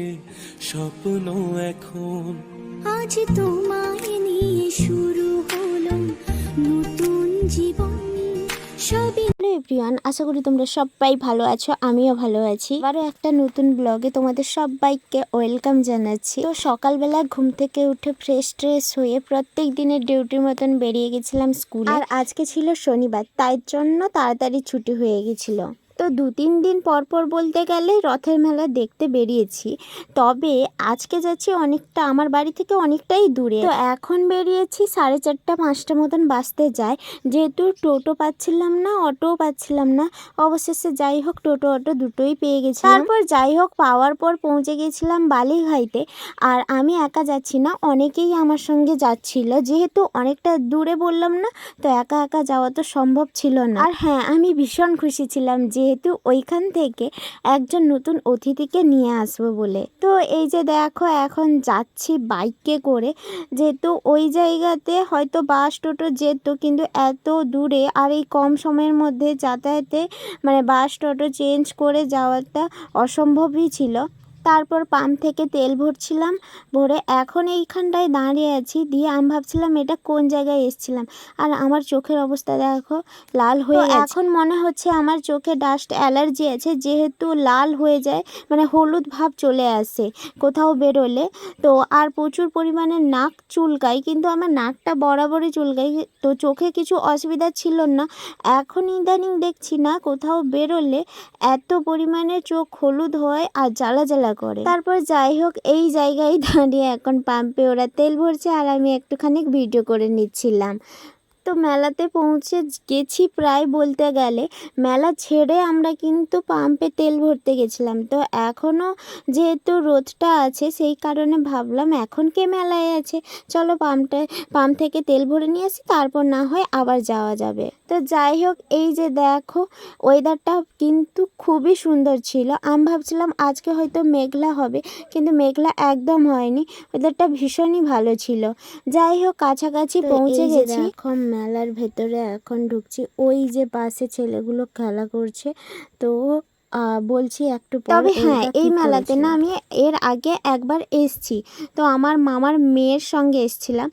বুকে স্বপ্ন এখন। আজ তোমায় নিয়ে শুরু হলো নতুন জীবন। সবই হ্যালো এভরিওয়ান আশা করি তোমরা সবাই ভালো আছো আমিও ভালো আছি। আবারও একটা নতুন ব্লগে তোমাদের সবাইকে ওয়েলকাম জানাচ্ছি। তো সকালবেলা ঘুম থেকে উঠে ফ্রেশ ট্রেশ হয়ে প্রত্যেক দিনের ডিউটির মতন বেরিয়ে গেছিলাম স্কুলে আর আজকে ছিল শনিবার তাই জন্য তাড়াতাড়ি ছুটি হয়ে গেছিল। তো দু তিন দিন পর পর বলতে গেলে রথের মেলা দেখতে বেরিয়েছি। তবে আজকে যাচ্ছি অনেকটা, আমার বাড়ি থেকে অনেকটাই দূরে। তো এখন বেরিয়েছি সাড়ে চারটা, পাঁচটা মতন বাসতে যায়। যেহেতু টোটো পাচ্ছিলাম না, অটোও পাচ্ছিলাম না, অবশেষে যাই হোক টোটো, অটো দুটোই পেয়ে গেছি তারপর যাই হোক পাওয়ার পর পৌঁছে গেছিলাম বালিঘাইতে। আর আমি একা যাচ্ছি না, অনেকেই আমার সঙ্গে যাচ্ছিল। যেহেতু অনেকটা দূরে বললাম না, তো একা একা যাওয়া তো সম্ভব ছিল না। আর হ্যাঁ আমি ভীষণ খুশি ছিলাম যেহেতু ওইখান থেকে একজন নতুন অতিথিকে নিয়ে আসব বলে। তো এই যে দেখো, এখন যাচ্ছি বাইকে করে। যেহেতু ওই জায়গাতে হয়তো বাস টোটো যেত, কিন্তু এত দূরে আর এই কম সময়ের মধ্যে যাতায়াতে মানে বাস টোটো চেঞ্জ করে যাওয়াটা অসম্ভবই ছিল। তারপর পাম্প থেকে তেল ভরছিলাম ভরে এখন এইখানটায় দাঁড়িয়ে আছি। দিয়ে আমি ভাবছিলাম এটা কোন জায়গায় এসছিলাম। আর আমার চোখের অবস্থা দেখো লাল হয়ে এখন মনে হচ্ছে আমার চোখে ডাস্ট অ্যালার্জি আছে। যেহেতু লাল হয়ে যায় মানে হলুদ ভাব চলে আসে কোথাও বেরোলে। তো আর প্রচুর পরিমাণে নাক চুলকায় কিন্তু আমার নাকটা বরাবরই চুলকায়। তো চোখে কিছু অসুবিধা ছিল না। এখন ইদানিং দেখছি না কোথাও বেরোলে এত পরিমাণে চোখ হলুদ হয় আর জ্বালা জ্বালা করে। তারপর যাই হোক, এই জায়গায় দাঁড়িয়ে এখন পাম্পে ওরা তেল ভরছে আর আমি একটুখানি ভিডিও করে নিচ্ছিলাম। তো মেলাতে পৌঁছে গেছি প্রায় বলতে গেলে। মেলা ছেড়ে আমরা কিন্তু পাম্পে তেল ভরতে গেছিলাম। তো এখনও যেহেতু রোদটা আছে সেই কারণে ভাবলাম এখন কে মেলায় আছে? চলো পাম্পটা পাম্প থেকে তেল ভরে নিয়ে আসি তারপর না হয় আবার যাওয়া যাবে। তো যাই হোক এই যে দেখো ওয়েদারটা কিন্তু খুবই সুন্দর ছিল। আমি ভাবছিলাম আজকে হয়তো মেঘলা হবে কিন্তু মেঘলা একদম হয়নি। ওয়েদারটা ভীষণই ভালো ছিল। যাই হোক কাছাকাছি পৌঁছে গেছি। এখন মেলার ভেতরে এখন ঢুকছি। ওই যে পাশে ছেলেগুলো খেলা করছে। তো বলছি একটু তবে হ্যাঁ, এই মেলাতে না আমি এর আগে একবার এসছি। তো আমার মামার মেয়ের সঙ্গে এসছিলাম।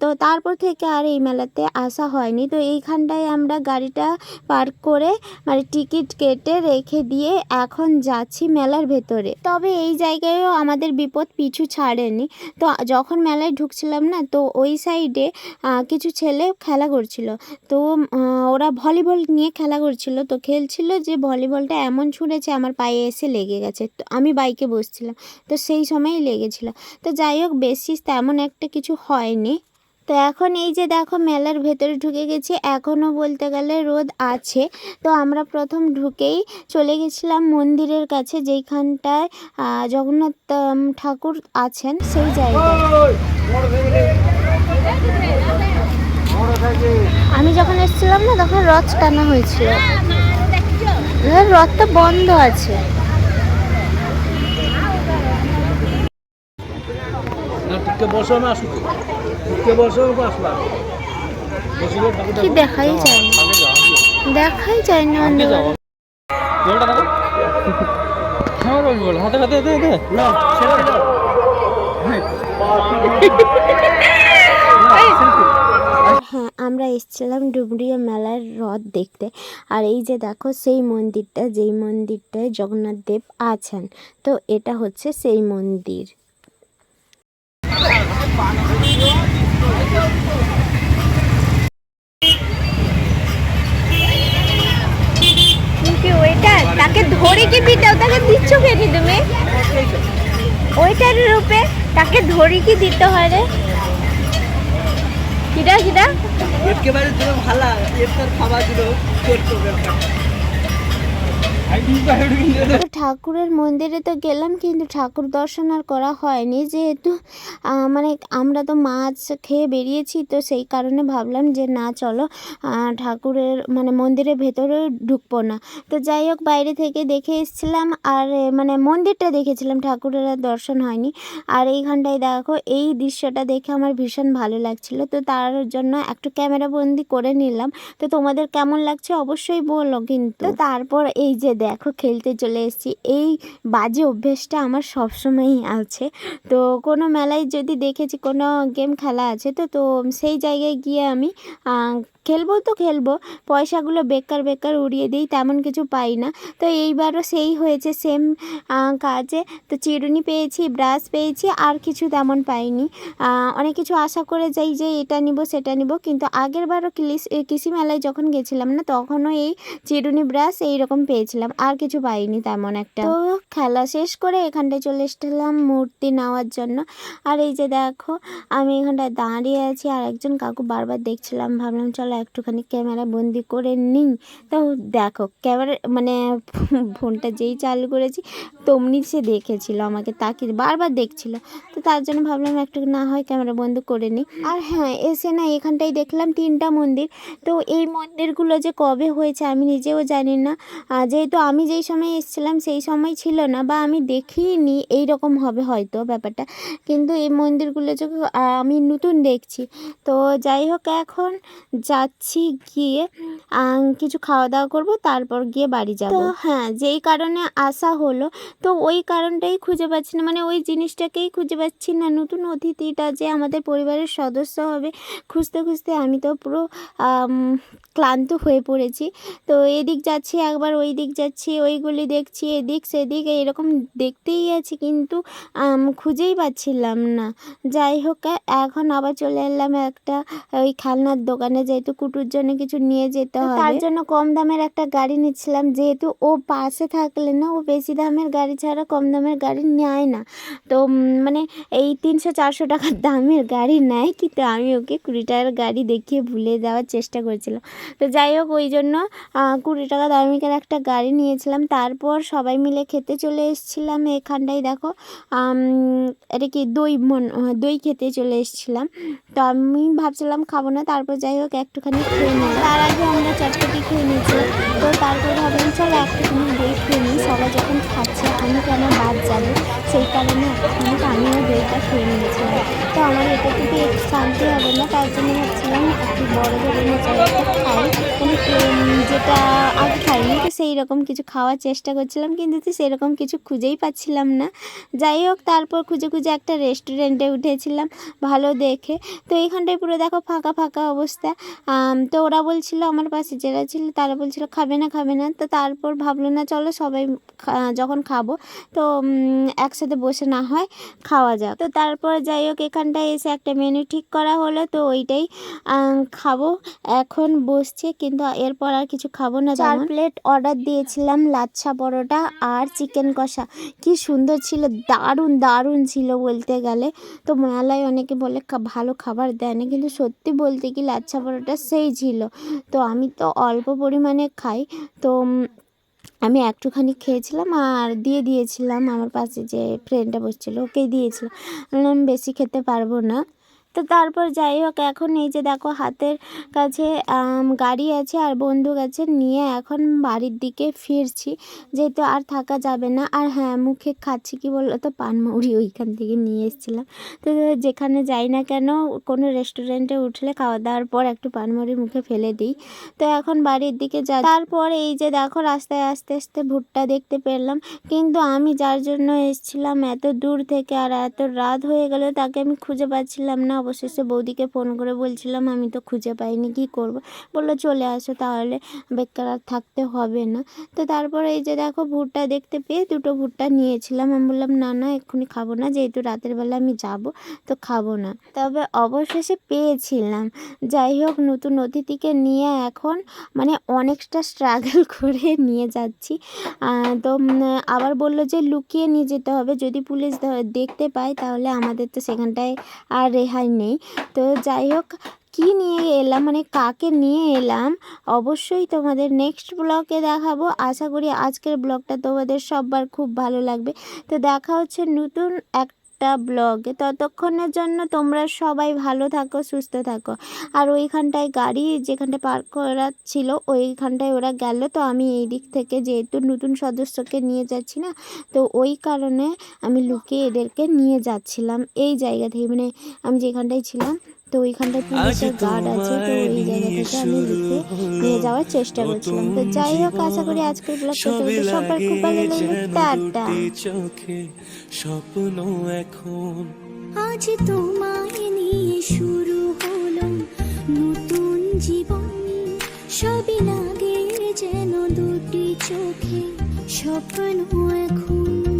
তো তারপর থেকে আর এই মেলাতে আসা হয়নি। তো এইখানটায় আমরা গাড়িটা পার্ক করে মানে টিকিট কেটে রেখে দিয়ে এখন যাচ্ছি মেলার ভেতরে। তবে এই জায়গায়ও আমাদের বিপদ পিছু ছাড়েনি। তো যখন মেলায় ঢুকছিলাম না তো ওই সাইডে কিছু ছেলে খেলা করছিল। তো ওরা ভলিবল নিয়ে খেলা করছিল। তো খেলছিল যে ভলিবলটা এমন ছুঁড়েছে আমার পায়ে এসে লেগে গেছে। তো আমি বাইকে বসছিলাম। তো সেই সময়ই লেগেছিল। তো যাই হোক বেশি তেমন একটা কিছু হয়নি। তো এখন এই যে দেখো, মেলার ভেতরে ঢুকে গেছি। এখনও বলতে গেলে রোদ আছে। তো আমরা প্রথম ঢুকেই চলে গেছিলাম মন্দিরের কাছে, যেইখানটায় জগন্নাথ ঠাকুর আছেন, সেই জায়গায়। আমি যখন এসেছিলাম না, তখন রথ টানা হয়েছিল। রথটা বন্ধ আছে। না না কি দেখাই যায় না। দেখাই যায় না হ্যাঁ হাতে হাতে না হ্যাঁ আমরা এসেছিলাম ডুবুরিয়া মেলার রথ দেখতে। আর এই যে দেখো সেই মন্দিরটা যেই মন্দিরটায় জগন্নাথ দেব আছেন। তো এটা হচ্ছে সেই মন্দির। তাকে ধরে কি দিতে? তাকে দিচ্ছ কেটে তুমি? ওইটার রূপে তাকে ধরে কি দিতে হয় রে? কিরা এফকে একেবারে তুমি ভালো এফকার খাবার দিল চোর ঠাকুরের মন্দিরে তো গেলাম, কিন্তু ঠাকুর দর্শন আর করা হয়নি। যেহেতু মানে আমরা তো মাছ খেয়ে বেরিয়েছি, তো সেই কারণে ভাবলাম যে না, চলো ঠাকুরের মানে মন্দিরের ভেতরে ঢুকবো না। তো যাই হোক, বাইরে থেকে দেখে এসেছিলাম, আর মানে মন্দিরটা দেখেছিলাম, ঠাকুরের আর দর্শন হয়নি। আর এইখানটায় দেখো, এই দৃশ্যটা দেখে আমার ভীষণ ভালো লাগছিল। তো তার জন্য একটু ক্যামেরা বন্দি করে নিলাম। তো তোমাদের কেমন লাগছে অবশ্যই বলো কিন্তু। তারপর এই যে দেখো খেলতে চলে এসেছি। এই বাজে অভ্যেসটা আমার সবসময়ই আছে। তো কোনো মেলায় যদি দেখেছি কোনো গেম খেলা আছে তো তো সেই জায়গায় গিয়ে আমি খেলব তো খেলব, পয়সাগুলো বেকার বেকার উড়িয়ে দিই, তেমন কিছু পাই না। তো এইবারও সেই হয়েছে সেম কাজে। তো চিরুনি পেয়েছি, ব্রাশ পেয়েছি, আর কিছু তেমন পাইনি। অনেক কিছু আশা করে যাই যে এটা নিব, সেটা নিব, কিন্তু আগের বারও কৃষি মেলায় যখন গেছিলাম না, তখনও এই চিরুনি ব্রাশ এইরকম পেয়েছিলাম, আর কিছু পাইনি তেমন একটা। তো খেলা শেষ করে এখানটায় চলে এসেছিলাম মূর্তি নেওয়ার জন্য। আর এই যে দেখো, আমি এখানটায় দাঁড়িয়ে আছি, আর একজন কাকু বারবার দেখছিলাম, ভাবলাম চলো একটুখানি ক্যামেরা বন্দি করে নিই তো দেখো, ক্যামেরা মানে ফোনটা যেই চালু করেছি, তমনি সে দেখেছিল আমাকে তাকিয়ে বারবার দেখছিল। তো তার জন্য ভাবলাম একটু না হয় ক্যামেরা বন্ধ করে নিই। আর হ্যাঁ এসে না এখানটায় দেখলাম তিনটা মন্দির। তো এই মন্দিরগুলো যে কবে হয়েছে আমি নিজেও জানি না। যেহেতু আমি যেই সময় এসেছিলাম সেই সময় ছিল না বা আমি দেখিনি এই রকম হবে হয়তো ব্যাপারটা। কিন্তু এই মন্দিরগুলো যে আমি নতুন দেখছি। তো যাই হোক, এখন যাচ্ছি, গিয়ে কিছু খাওয়া দাওয়া করব, তারপর গিয়ে বাড়ি যাব। হ্যাঁ যেই কারণে আসা হলো, তো ওই কারণটাই খুঁজে পাচ্ছি না। মানে ওই জিনিসটাকেই খুঁজে পাচ্ছি না। নতুন অতিথিটা যে আমাদের পরিবারের সদস্য হবে, খুঁজতে খুঁজতে আমি তো পুরো ক্লান্ত হয়ে পড়েছি। তো এদিক যাচ্ছি, একবার ওই দিক যাচ্ছি, ওইগুলি দেখছি, এদিক সেদিক, এরকম দেখতেই আছি, কিন্তু খুঁজেই পাচ্ছিলাম না। যাই হোক, এখন আবার চলে এলাম একটা, ওই খেলনার দোকানে, যেহেতু কুটুর জন্য কিছু নিয়ে যেতে হবে তার জন্য কম দামের একটা গাড়ি নিচ্ছিলাম। যেহেতু ও পাশে থাকলে না ও বেশি দামের গাড়ি ছাড়া কম দামের গাড়ি নেয় না। তো মানে এই তিনশো চারশো টাকার দামের গাড়ি নেয় কিন্তু আমি ওকে কুড়ি টাকার গাড়ি দেখিয়ে ভুলে দেওয়ার চেষ্টা করেছিলাম। তো যাই হোক ওই জন্য কুড়ি টাকা দামিকের একটা গাড়ি নিয়েছিলাম। তারপর সবাই মিলে খেতে চলে এসেছিলাম এখানটায় দেখো এটা কি দই মন দই খেতে চলে এসেছিলাম। তো আমি ভাবছিলাম খাব না তারপর যাই হোক একটুখানি খেয়ে নিই। তার আগে আমরা চটপটি খেয়ে নিয়েছি তো তারপর ভাবলাম, চলো একটুখানি দই খেয়ে নিই। সবাই যখন খাচ্ছে, আমি কেন বাদ যাবে? সেই কারণে একটুখানি আমিও দইটা খেয়ে নিয়েছিলাম। তো আমার এটা থেকে শান্তি হবে না। তার জন্য ভাবছিলাম একটু বড় ধরনের চাইটা খাই। যেটা আগে খাইনি, তো সেই রকম কিছু খাওয়ার চেষ্টা করছিলাম, কিন্তু তো সেরকম কিছু খুঁজেই পাচ্ছিলাম না। যাই হোক, তারপর খুঁজে খুঁজে একটা রেস্টুরেন্টে উঠেছিলাম, ভালো দেখে। তো এইখানটায় পুরো দেখো ফাঁকা ফাঁকা অবস্থা। তো ওরা বলছিল, আমার পাশে যারা ছিল, তারা বলছিল, খাবে না খাবে না। তো তারপর ভাবলো, না, চলো সবাই যখন খাব, তো একসাথে বসে না হয় খাওয়া যাক। তো তারপর যাই হোক, এখানটায় এসে একটা মেনু ঠিক করা হলো, তো ওইটাই খাব। এখন বসছে, কিন্তু এরপর আর কিছু খাব না চার প্লেট অর্ডার দিয়েছিলাম লাচ্ছা পরোটা আর চিকেন কষা। কি সুন্দর ছিল দারুণ দারুণ ছিল বলতে গেলে। তো মেলায় অনেকে বলে ভালো খাবার দেয় না। কিন্তু সত্যি বলতে কি লাচ্ছা পরোটা সেই ছিল। তো আমি তো অল্প পরিমাণে খাই। তো আমি একটুখানি খেয়েছিলাম আর দিয়ে দিয়েছিলাম। আমার পাশে যে ফ্রেন্ডটা বসছিল ওকেই দিয়েছিলাম। বললাম বেশি খেতে পারব না। তো তারপর যাই হোক এখন এই যে দেখো হাতের কাছে গাড়ি আছে আর বন্দুক আছে, নিয়ে এখন বাড়ির দিকে ফিরছি। যেহেতু আর থাকা যাবে না, আর হ্যাঁ মুখে খাচ্ছি কি বলল তো পানমৌরি ওইখান থেকে নিয়ে এসেছিলাম। তো যেখানে যাই না কেন, কোনো রেস্টুরেন্টে উঠলে খাওয়া দাওয়ার পর একটু পানমৌরি মুখে ফেলে দিই। তো এখন বাড়ির দিকে যা তারপর এই যে দেখো রাস্তায় আস্তে আস্তে ভুট্টা দেখতে পেলাম। কিন্তু আমি যার জন্য এসেছিলাম এত দূর থেকে আর এত রাত হয়ে গেল, তাকে আমি খুঁজে পাচ্ছিলাম না। অবশেষে বৌদিকে ফোন করে বলছিলাম, আমি তো খুঁজে পাইনি, কি করব? বলল, চলে আসো, তাহলে বেকার আর থাকতে হবে না। তো তারপরে এই যে দেখো, ভুট্টা দেখতে পেয়ে দুটো ভুট্টা নিয়েছিলাম। আমি বললাম, না না, এক্ষুনি খাব না, যেহেতু রাতের বেলা আমি যাব, তো খাব না। তবে অবশেষে পেয়েছিলাম। যাই হোক, নতুন অতিথিকে নিয়ে এখন মানে অনেকটা স্ট্রাগল করে নিয়ে যাচ্ছি। তো আবার বলল যে, লুকিয়ে নিয়ে যেতে হবে, যদি পুলিশ দেখতে পায়, তাহলে আমাদের তো সেখানটায় আর রেহাই নেই। তো যাই হোক, কী নিয়ে এলাম? মানে কাকে নিয়ে এলাম? অবশ্যই তোমাদের নেক্সট ব্লগে দেখাবো। আশা করি আজকের ব্লগটা তোমাদের সববার খুব ভালো লাগবে। তো দেখা হচ্ছে নতুন একটা ব্লগে। ততক্ষণের জন্য তোমরা সবাই ভালো থাকো, সুস্থ থাকো। আর ওইখানটায় গাড়ি যেখানটায় পার্ক করা ছিল, ওইখানটায় ওরা গেল। তো আমি এই দিক থেকে যেহেতু নতুন সদস্যকে নিয়ে যাচ্ছি না, তো ওই কারণে আমি লুকিয়ে এদেরকে নিয়ে যাচ্ছিলাম। এই জায়গা থেকে মানে আমি যেখানটায় ছিলাম তো ওইখানটা পুলিশের গার্ড আছে তো ওই জায়গা থেকে আমি লিখে নিয়ে যাওয়ার চেষ্টা করছিলাম। তো যাই হোক আশা করি আজকের ব্লগটা সবে তোমাদের সবার খুব ভালো লাগে লাগবে। টাটা। চোখে স্বপ্ন এখন। আজ তোমায় নিয়ে শুরু হলো নতুন জীবন। সবই লাগে যেন দুটি চোখে স্বপ্ন এখন।